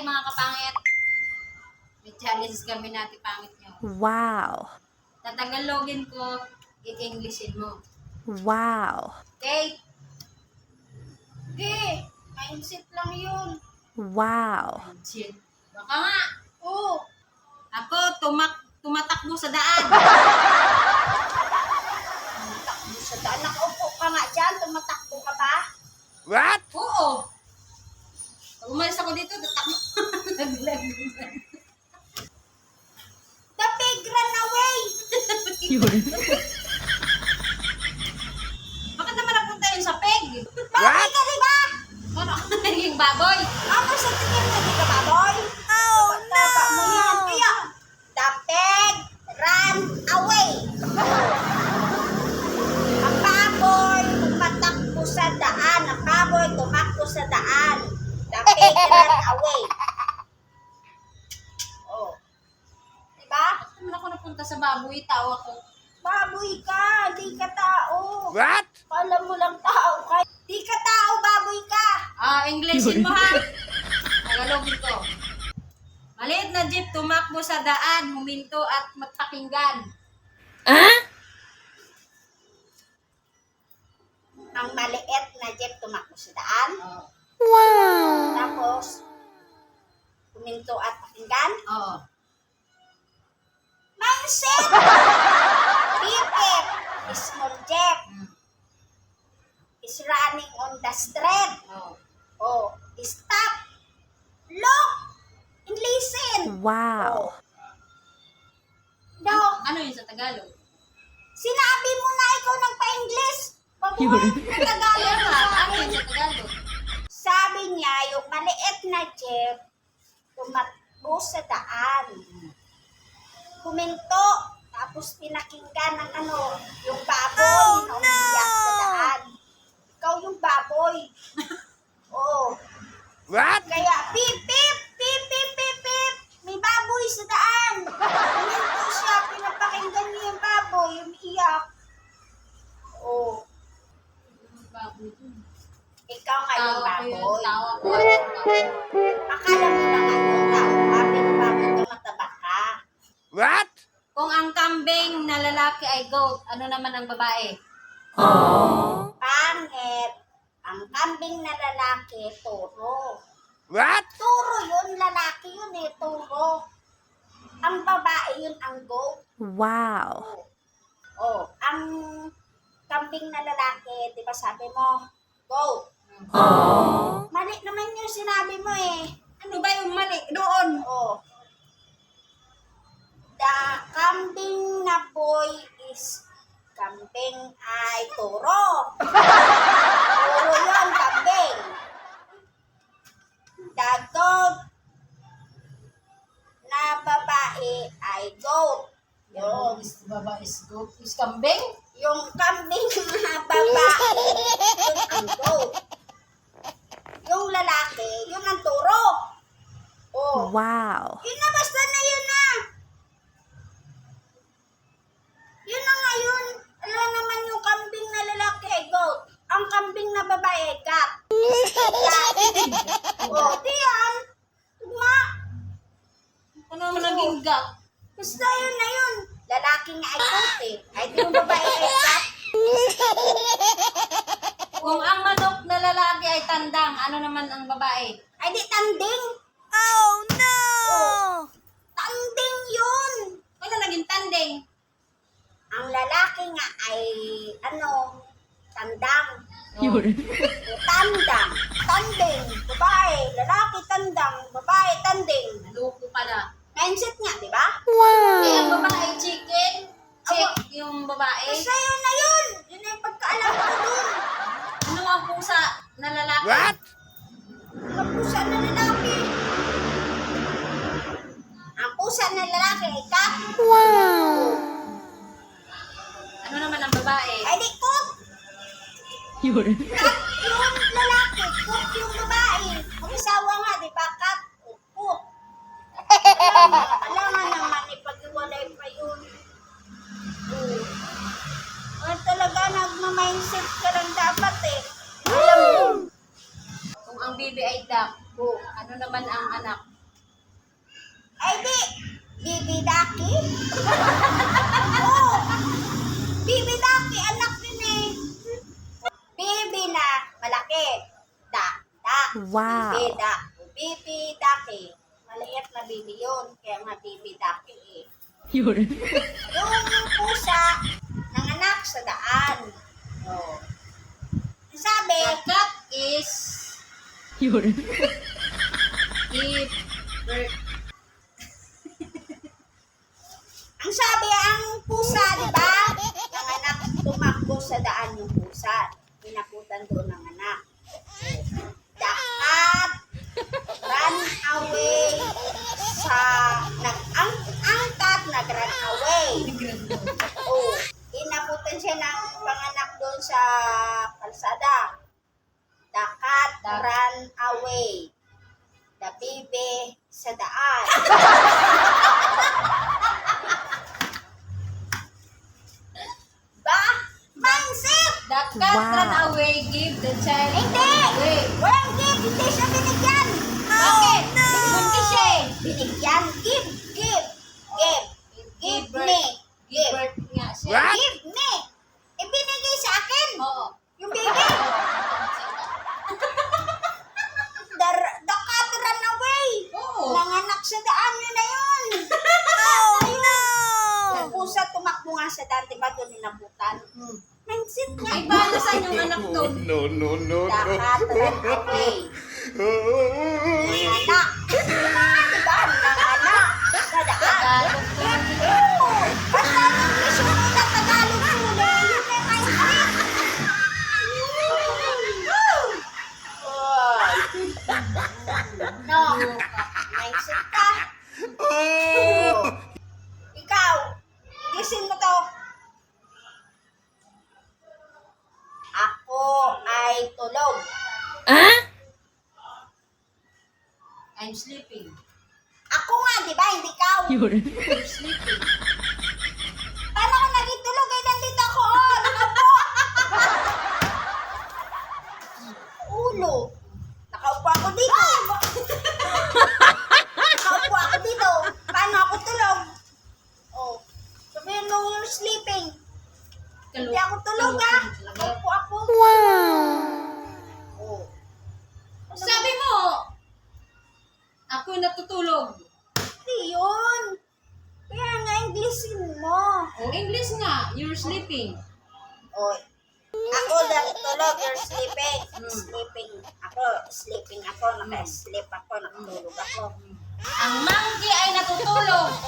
mga kapangit. May challenge kami natin pangit nyo. Wow. Tatagalogin ko, i-Englishin mo. Wow. Okay? Okay. Mindset lang yun. Wow. Shit. Baka nga. Oo. Ako, tumak tumatakbo sa daan. Takbo sa daan. Nakaupo ka nga dyan. Tumatakbo ka ba? What? Oo. The pig ran away. Englishin mo ha. Tagalogin ko. Maliit na jeep tumakbo sa daan, huminto at magpakinggan. Ang maliit na jeep tumakbo sa daan. Oo. Wow. Tapos, huminto at pakinggan. Oo. Mindset! Pipip, small jeep, Mm. is running on the street. Oo. Oh, stop, look, and listen. Wow. No, Ano yun sa Tagalog? sinabi mo na ikaw nagpa-English. Pabuhay na Tagalog Ano sa Ano yun sa Tagalog? Sabi niya, yung maliit na jeep, tumakbo sa daan. Huminto, tapos pinakinggan ng ano, yung baboy na umiyak Ako. Tao. Akala mo na nga yung tao, kapit baboy ka mataba ka. What? Kung ang kambing na lalaki ay goat, ano naman ang babae? Pangit. Ang kambing na lalaki, turo. What? Turo yun, lalaki yun eh, turo. Ang babae yun, ang goat. Wow. Oh, ang kambing na lalaki, di ba sabi mo, goat. Mali naman yung sinabi mo eh. Ano ba yung mali doon? Oh. The kambing na boy is kambing ay turo. Turo yun, kambing. The goat na babae ay goat. Yung is babae is goat, is kambing? Yung kambing na babae, yun ang goat. Yung lalaki, yun ang turo. Oh. Wow. Yun na, basta na yun na. Yun na nga yun. Alam naman yung kambing na lalaki ay goat. Ang kambing na babae ay cat. Cat. oh, di yan. Tuma. Ano naman naging Basta yun na yun. Lalaki nga ay eh. Ay di yung babae ay cat. Kung ang manok na lalaki ay tandang, ano naman ang babae? Ay di tanding. Oh no. Tanding yun. Ano naging tanding? Ang lalaki nga ay ano, tandang. Yun. O, tandang. Tanding. Babae. Lalaki tandang. Babae tanding. Naluko pala. Mindset nga, di ba? Eh, ang Wow. babae chicken, chick yung babae. Basta yun na yun. Yun na yung pagkaalam ko dun. Ano ang pusa na lalaki? What? Ang pusa na lalaki. Ang pusa na lalaki ay cat. Wow. Ano naman ang babae? Ay di cook. Cat yung lalaki. Cook yung babae. Mag-asawa nga, di ba? Alam mo, naman, ipag-iwalay pa yun. Oo. Ay, talaga, nagma-mindset ka lang dapat eh. Alam mo. Kung ang bibi ay duck, Oo. ano naman ang anak? Ay di, bibidaki. Oo. Bibidaki, anak din eh. Bibi na malaki. Da, da. Wow. Bida. Bibidaki. Maliit na bibi yun. Kaya nga bibidaki eh. Yun. Yung pusa, nanganak sa daan. Oh. Sabi, The cat is Yun. give birth. ang sabi, ang pusa, di ba? Nanganak, tumakbo sa daan yung pusa. Pinakutan doon ng anak. The cat ran away sa, nag, ang, ang cat nag-run away. Oh, inabutan siya ng panganak doon sa kalsada. The cat The- ran away. The baby sa daan. ba? Mindset! The cat Wow. ran away, give the child Hindi! away. Hindi siya binigyan! Bakit? no! Bunti siya eh. Binigyan! Give! Give! Give! Give birth. me! Give Give! birth nga siya. What? Give me! Ibinigay sa akin! Oo. Yung baby! The, the cat ran away! Oo. Nanganak sa daan yun na yun! Oh no! Yung pusa tumakbo nga sa daan, diba doon ninabutan? Hmm. Mindset nga! Ay, paano sa yung anak to? No, no, no, The cat ran away! no. Nanganak! Diba? Nanganak sa daan! Sleeping. Ako nga, di ba? Hindi ikaw. Yun. I'm sleeping. Paano ko naging tulog? Eh, nandito ako. Oh, nakaupo. Ulo. Nakaupo ako dito. Nakaupo ako dito. Paano ako tulog? Oh. Sabihin mo you're sleeping. Hindi ako tulog ah. Nakaupo ako. Wow. Oh. Sabi mo, ako natutulog. Hindi yun. Kaya nga, Englishin mo. O, English nga, you're sleeping. Oh. Ako lang tulog, you're sleeping. Sleeping. Ako, sleeping ako. Naka-sleep ako. Nakatulog ako. Ang monkey ay natutulog.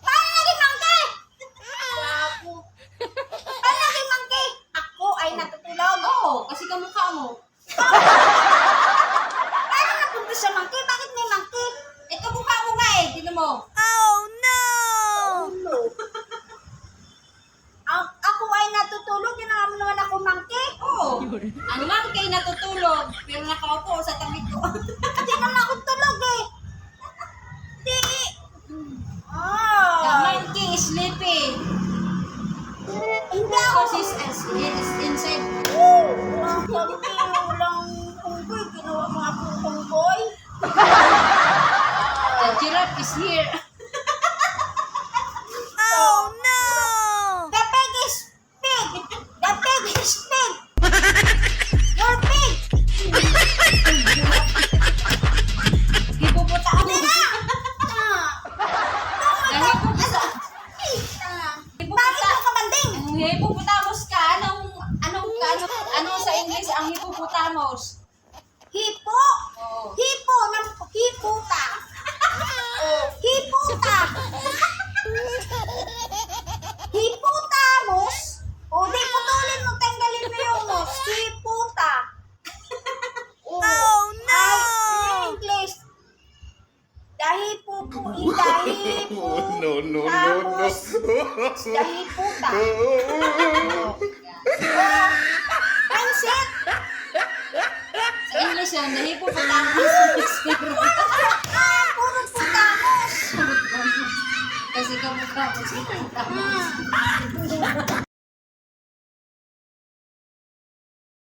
Paano naging monkey? Gago. Paano naging monkey? Ako ay natutulog. Oo, kasi kamukha mo. Paano napunta sa monkey? Bakit may monkey? Eh, kamukha mo nga eh, tinan mo. Oh no! Ulo. Ang, ako ay natutulog. Yun ang monkey. Oo. Ang monkey natutulog, pero nakaupo sa tabi ko. Hindi naman ako tulog eh. Di. The Ah. monkey is sleeping. Hindi ako. Because he's, he's, inside. Walang monkey, walang kungkoy. Ginawa akong kungkoy. The giraffe is here. Mindset. Sa English yan, here. Ah, puro putamos. Kasi kamukha mo si hippopotamus. Ah.